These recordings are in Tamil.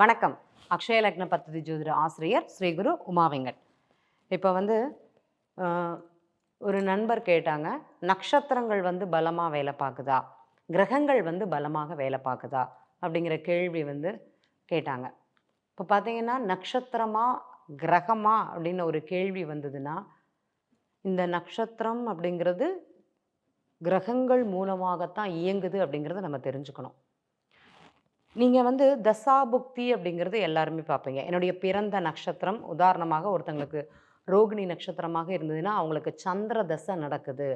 வணக்கம். அக்ஷய லக்ன பத்ததி ஜோதிட ஆசிரியர் ஸ்ரீகுரு உமா வெங்கட். இப்போ வந்து ஒரு நண்பர் கேட்டாங்க நட்சத்திரங்கள் வந்து பலமாக வேலை பார்க்குதா? கிரகங்கள் வந்து பலமாக வேலை பார்க்குதா? அப்படிங்கிற கேள்வி வந்து கேட்டாங்க. இப்போ பார்த்தீங்கன்னா நட்சத்திரமா கிரகமா அப்படின்னு ஒரு கேள்வி வந்ததுன்னா இந்த நட்சத்திரம் அப்படிங்கிறது கிரகங்கள் மூலமாகத்தான் இயங்குது அப்படிங்கிறத நம்ம தெரிஞ்சுக்கணும். நீங்கள் வந்து தசாபுக்தி அப்படிங்கிறது எல்லாருமே பார்ப்பீங்க. என்னுடைய பிறந்த நட்சத்திரம் உதாரணமாக ஒருத்தங்களுக்கு ரோகிணி நட்சத்திரமாக இருந்ததுன்னா அவங்களுக்கு சந்திர தசை நடக்குது.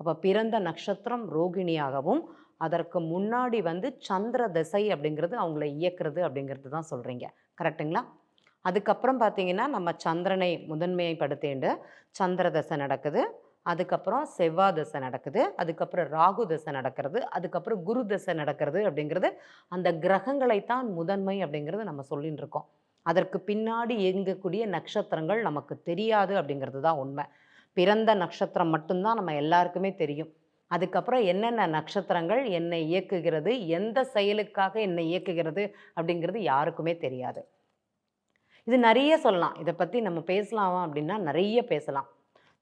அப்போ பிறந்த நட்சத்திரம் ரோகிணியாகவும் அதற்கு முன்னாடி வந்து சந்திர தசை அப்படிங்கிறது அவங்கள இயக்குறது அப்படிங்கிறது தான் சொல்கிறீங்க கரெக்டுங்களா அதுக்கப்புறம் பார்த்தீங்கன்னா நம்ம சந்திரனை முதன்மைப்படுத்திண்டு சந்திர தசை நடக்குது. அதுக்கப்புறம் செவ்வா தசை நடக்குது. அதுக்கப்புறம் ராகு தசை நடக்கிறது. அதுக்கப்புறம் குரு தசை நடக்கிறது அப்படிங்கிறது அந்த கிரகங்களைத்தான் முதன்மை அப்படிங்கிறது நம்ம சொல்லின்னு இருக்கோம். அதற்கு பின்னாடி இயங்கக்கூடிய நட்சத்திரங்கள் நமக்கு தெரியாது அப்படிங்கிறது தான் உண்மை. பிறந்த நட்சத்திரம் மட்டும்தான் நம்ம எல்லாருக்குமே தெரியும். அதுக்கப்புறம் என்னென்ன நட்சத்திரங்கள் என்னை இயக்குகிறது எந்த செயலுக்காக என்னை இயக்குகிறது அப்படிங்கிறது யாருக்குமே தெரியாது. இது நிறைய சொல்லலாம். இதை பற்றி நம்ம பேசலாமா அப்படின்னா நிறைய பேசலாம்.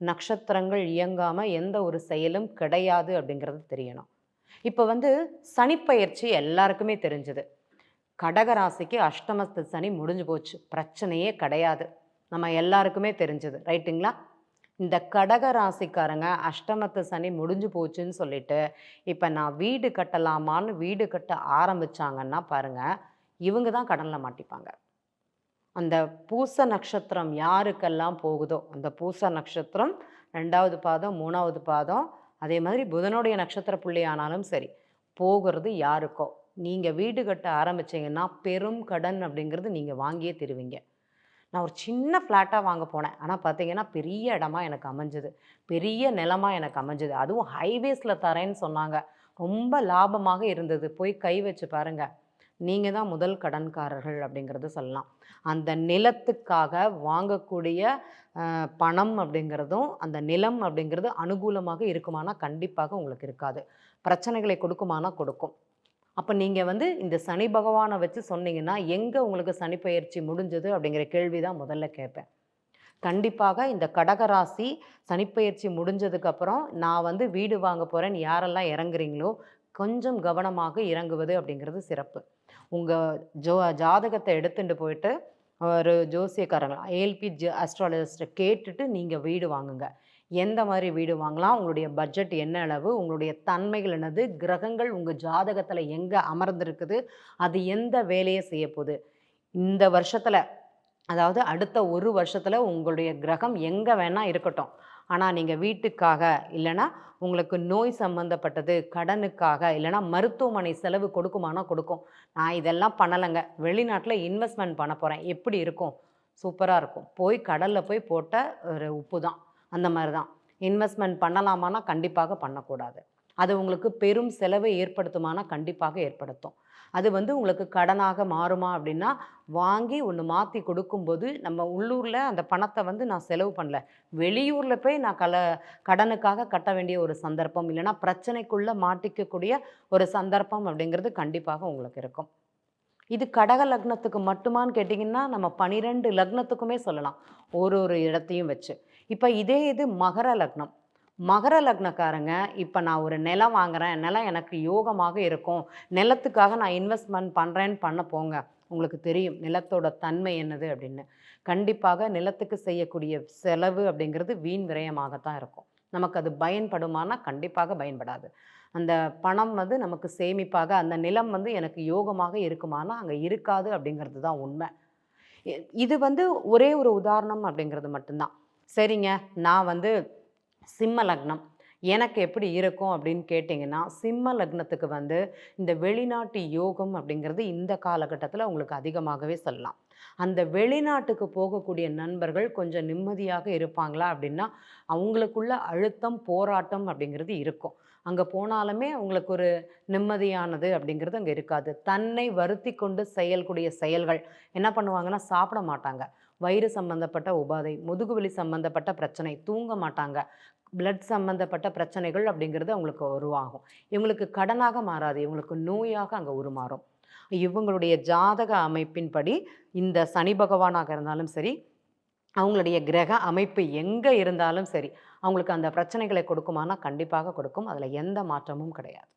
நட்சத்திரங்கள் இயங்காமல் எந்த ஒரு செயலும் கிடையாது அப்படிங்கிறது தெரியணும். இப்போ வந்து சனிப்பயிற்சி எல்லாருக்குமே தெரிஞ்சது. கடகராசிக்கு அஷ்டமஸ்து சனி முடிஞ்சு போச்சு. பிரச்சனையே கிடையாது. நம்ம எல்லாருக்குமே தெரிஞ்சது. ரைட்டுங்களா? இந்த கடக ராசிக்காரங்க அஷ்டமத்து சனி முடிஞ்சு போச்சுன்னு சொல்லிட்டு இப்போ நான் வீடு கட்டலாமான்னு வீடு கட்ட ஆரம்பிச்சாங்கன்னா பாருங்கள் இவங்க தான் கடனில் மாட்டிப்பாங்க. அந்த பூச நட்சத்திரம் யாருக்கெல்லாம் போகுதோ அந்த பூச நட்சத்திரம் ரெண்டாவது பாதம் மூணாவது பாதம் அதே மாதிரி புதனுடைய நட்சத்திர புள்ளி ஆனாலும் சரி போகிறது யாருக்கோ. நீங்கள் வீடு கட்ட ஆரம்பிச்சீங்கன்னா பெரும் கடன் அப்படிங்கிறது நீங்கள் வாங்கியே தருவீங்க. நான் ஒரு சின்ன ஃப்ளாட்டாக வாங்க போனேன். ஆனால் பார்த்தீங்கன்னா பெரிய இடமா எனக்கு அமைஞ்சது. பெரிய நிலமா எனக்கு அமைஞ்சது. அதுவும் ஹைவேஸில் தரேன்னு சொன்னாங்க. ரொம்ப லாபமாக இருந்தது. போய் கை வச்சு பாருங்கள் நீங்கள் தான் முதல் கடன்காரர்கள் அப்படிங்கிறது சொல்லலாம். அந்த நிலத்துக்காக வாங்கக்கூடிய பணம் அப்படிங்கிறதும் அந்த நிலம் அப்படிங்கிறது அனுகூலமாக இருக்குமானா கண்டிப்பாக உங்களுக்கு இருக்காது. பிரச்சனைகளை கொடுக்குமானா கொடுக்கும். அப்போ நீங்கள் வந்து இந்த சனி பகவானை வச்சு சொன்னீங்கன்னா எங்கே உங்களுக்கு சனி பயிற்சி முடிஞ்சது அப்படிங்கிற கேள்வி தான் முதல்ல கேட்பேன். கண்டிப்பாக இந்த கடகராசி சனிப்பெயர்ச்சி முடிஞ்சதுக்கப்புறம் நான் வந்து வீடு வாங்க போகிறேன்னு யாரெல்லாம் இறங்குறீங்களோ கொஞ்சம் கவனமாக இறங்குவது அப்படிங்கிறது சிறப்பு. உங்கள் ஜோ ஜாதகத்தை எடுத்துட்டு போயிட்டு ஒரு ஜோசியக்காரங்க ஏஎல்பி ஜ அஸ்ட்ராலஜிஸ்ட்டை கேட்டுட்டு நீங்கள் வீடு வாங்குங்க. எந்த மாதிரி வீடு வாங்கலாம் உங்களுடைய பட்ஜெட் என்ன அளவு உங்களுடைய தன்மைகள் என்னது கிரகங்கள் உங்கள் ஜாதகத்தில் எங்கே அமர்ந்திருக்குது அது எந்த வேலையை செய்ய போகுது? இந்த வருஷத்தில் அதாவது அடுத்த ஒரு வருஷத்தில் உங்களுடைய கிரகம் எங்கே வேணால் இருக்கட்டும். ஆனால் நீங்கள் வீட்டுக்காக இல்லைன்னா உங்களுக்கு நோய் சம்மந்தப்பட்டது கடனுக்காக இல்லைன்னா மருத்துவமனை செலவு கொடுக்குமானா கொடுக்கும். நான் இதெல்லாம் பண்ணலைங்க. வெளிநாட்டில் இன்வெஸ்ட்மெண்ட் பண்ண போகிறேன் எப்படி இருக்கும்? சூப்பராக இருக்கும். போய் கடலில் போய் போட்ட ஒரு உப்பு தான் அந்த மாதிரி தான் இன்வெஸ்ட்மெண்ட் பண்ணலாமான்னா கண்டிப்பாக பண்ணக்கூடாது. அது உங்களுக்கு பெரும் செலவை ஏற்படுத்துமானா கண்டிப்பாக ஏற்படுத்தும். அது வந்து உங்களுக்கு கடனாக மாறுமா அப்படின்னா வாங்கி ஒன்று மாற்றி கொடுக்கும்போது நம்ம உள்ளூரில் அந்த பணத்தை வந்து நான் செலவு பண்ணல. வெளியூரில் போய் நான் கல கடனுக்காக கட்ட வேண்டிய ஒரு சந்தர்ப்பம் இல்லைன்னா பிரச்சனைக்குள்ளே மாட்டிக்கக்கூடிய ஒரு சந்தர்ப்பம் அப்படிங்கிறது கண்டிப்பாக உங்களுக்கு இருக்கும். இது கடக லக்னத்துக்கு மட்டுமான்னு கேட்டிங்கன்னா நம்ம பனிரெண்டு லக்னத்துக்குமே சொல்லலாம். ஒரு ஒரு இடத்தையும் வச்சு. இப்போ இதே இது மகர லக்னம். மகர லக்னக்காரங்க இப்போ நான் ஒரு நிலம் வாங்குறேன் நிலம் எனக்கு யோகமாக இருக்கும் நிலத்துக்காக நான் இன்வெஸ்ட்மெண்ட் பண்ணுறேன்னு பண்ண போங்க. உங்களுக்கு தெரியும் நிலத்தோட தன்மை என்னது அப்படின்னு. கண்டிப்பாக நிலத்துக்கு செய்யக்கூடிய செலவு அப்படிங்கிறது வீண் விரயமாகத்தான் இருக்கும். நமக்கு அது பயன்படுமானா கண்டிப்பாக பயன்படாது. அந்த பணம் வந்து நமக்கு சேமிப்பாக அந்த நிலம் வந்து எனக்கு யோகமாக இருக்குமானா அங்கே இருக்காது அப்படிங்கிறது தான் உண்மை. இது வந்து ஒரே ஒரு உதாரணம் அப்படிங்கிறது மட்டும்தான். சரிங்க நான் வந்து சிம்ம லக்னம். எனக்கு எப்படி இருக்கும் அப்படின்னு கேட்டிங்கன்னா சிம்ம லக்னத்துக்கு வந்து இந்த வெளிநாட்டு யோகம் அப்படிங்கிறது இந்த காலகட்டத்தில் உங்களுக்கு அதிகமாகவே சொல்லலாம். அந்த வெளிநாட்டுக்கு போகக்கூடிய நண்பர்கள் கொஞ்சம் நிம்மதியாக இருப்பாங்களா அப்படின்னா அவங்களுக்குள்ள அழுத்தம் போராட்டம் அப்படிங்கிறது இருக்கும். அங்கே போனாலுமே அவங்களுக்கு ஒரு நிம்மதியானது அப்படிங்கிறது அங்கே இருக்காது. தன்னை வருத்தி கொண்டு செயல்கூடிய செயல்கள் என்ன பண்ணுவாங்கன்னா சாப்பிட மாட்டாங்க. வயிறு சம்பந்தப்பட்ட உபாதை முதுகுவலி சம்பந்தப்பட்ட பிரச்சனை தூங்க மாட்டாங்க. பிளட் சம்மந்தப்பட்ட பிரச்சனைகள் அப்படிங்கிறது அவங்களுக்கு உருவாகும். இவங்களுக்கு கடனாக மாறாது. இவங்களுக்கு நோயாக அங்கே உருமாறும். இவங்களுடைய ஜாதக அமைப்பின்படி இந்த சனி பகவானாக இருந்தாலும் சரி அவங்களுடைய கிரக அமைப்பு எங்கே இருந்தாலும் சரி அவங்களுக்கு அந்த பிரச்சனைகளை கொடுக்குமானா கண்டிப்பாக கொடுக்கும். அதில் எந்த மாற்றமும் கிடையாது.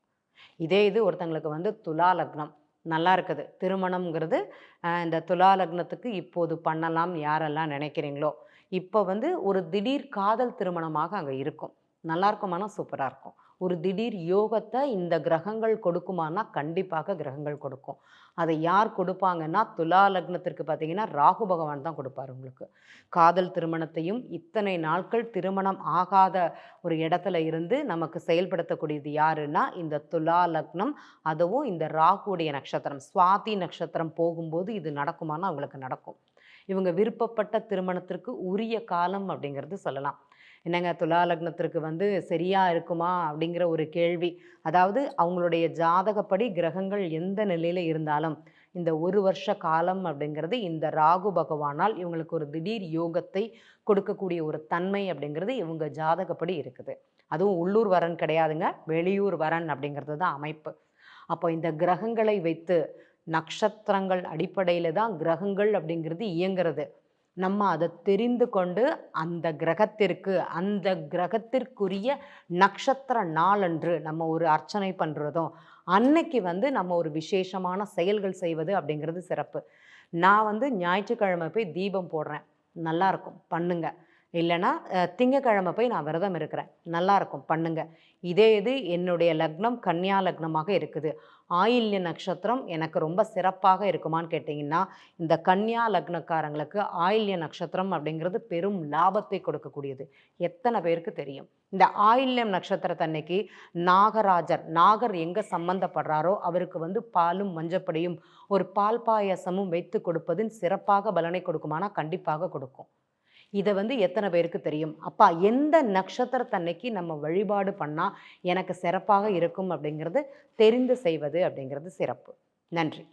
இதே இது ஒருத்தங்களுக்கு வந்து துலா லக்னம் நல்லா இருக்குது. திருமணம்ங்கிறது இந்த துலா லக்னத்துக்கு இப்போது பண்ணலாம் யாரெல்லாம் நினைக்கிறீங்களோ இப்போ வந்து ஒரு திடீர் காதல் திருமணமாக அங்கே இருக்கும். நல்லா இருக்குமானா சூப்பராக இருக்கும் ஒரு திடீர் யோகத்தை இந்த கிரகங்கள் கொடுக்குமானா கண்டிப்பாக கிரகங்கள் கொடுக்கும். அதை யார் கொடுப்பாங்கன்னா துலா லக்னத்திற்கு பார்த்தீங்கன்னா ராகு பகவான் தான் கொடுப்பார் உங்களுக்கு. காதல் திருமணத்தையும் இத்தனை நாட்கள் திருமணம் ஆகாத ஒரு இடத்துல இருந்து நமக்கு செயல்படுத்தக்கூடியது யாருன்னா இந்த துலா லக்னம் அதுவும் இந்த ராகுடைய நட்சத்திரம். சுவாதி நட்சத்திரம் போகும்போது இது நடக்குமானா அவங்களுக்கு நடக்கும். இவங்க விருப்பப்பட்ட திருமணத்திற்கு உரிய காலம் அப்படிங்கிறது சொல்லலாம். என்னங்க துலா லக்னத்திற்கு வந்து சரியா இருக்குமா அப்படிங்கிற ஒரு கேள்வி. அதாவது அவங்களுடைய ஜாதகப்படி கிரகங்கள் எந்த நிலையில இருந்தாலும் இந்த ஒரு வருஷ காலம் அப்படிங்கிறது இந்த ராகு பகவானால் இவங்களுக்கு ஒரு திடீர் யோகத்தை கொடுக்கக்கூடிய ஒரு தன்மை அப்படிங்கிறது இவங்க ஜாதகப்படி இருக்குது. அதுவும் உள்ளூர் வரன் கிடையாதுங்க வெளியூர் வரன் அப்படிங்கிறது தான் அமைப்பு. அப்போ இந்த கிரகங்களை வைத்து நட்சத்திரங்கள் அடிப்படையில் தான் கிரகங்கள் அப்படிங்கிறது இயங்கிறது. நம்ம அதை தெரிந்து கொண்டு அந்த கிரகத்திற்கு அந்த கிரகத்திற்குரிய நட்சத்திர நாளன்று நம்ம ஒரு அர்ச்சனை பண்ணுறதும் அன்னைக்கு வந்து நம்ம ஒரு விசேஷமான செயல்கள் செய்வது அப்படிங்கிறது சிறப்பு. நான் வந்து ஞாயிற்றுக்கிழமை போய் தீபம் போடுறேன். நல்லா இருக்கும். இல்லைன்னா அஹ், போய் நான் விரதம் இருக்கிறேன். நல்லாயிருக்கும் பண்ணுங்கள் பண்ணுங்க. இதே இது என்னுடைய லக்னம் கன்னியா லக்னமாக இருக்குது. ஆயில்ய நட்சத்திரம் எனக்கு ரொம்ப சிறப்பாக இருக்குமான்னு கேட்டிங்கன்னா இந்த கன்னியா லக்னக்காரங்களுக்கு ஆயில்ய நட்சத்திரம் அப்படிங்கிறது பெரும் லாபத்தை கொடுக்கக்கூடியது. எத்தனை பேருக்கு தெரியும்? இந்த ஆயில்யம் நட்சத்திரத்தன்னைக்கு நாகராஜர் நாகர் எங்கே சம்பந்தப்படுறாரோ அவருக்கு வந்து பாலும் மஞ்சப்படியும் ஒரு பால் பாயசமும் வைத்து கொடுப்பதின் சிறப்பாக பலனை கொடுக்குமானா கண்டிப்பாக கொடுக்கும். இதை வந்து எத்தனை பேருக்கு தெரியும்? அப்பா எந்த நட்சத்திரத்தன்னைக்கு நம்ம வழிபாடு பண்ணால் எனக்கு சிறப்பாக இருக்கும் அப்படிங்கிறது தெரிந்து செய்வது அப்படிங்கிறது சிறப்பு. நன்றி.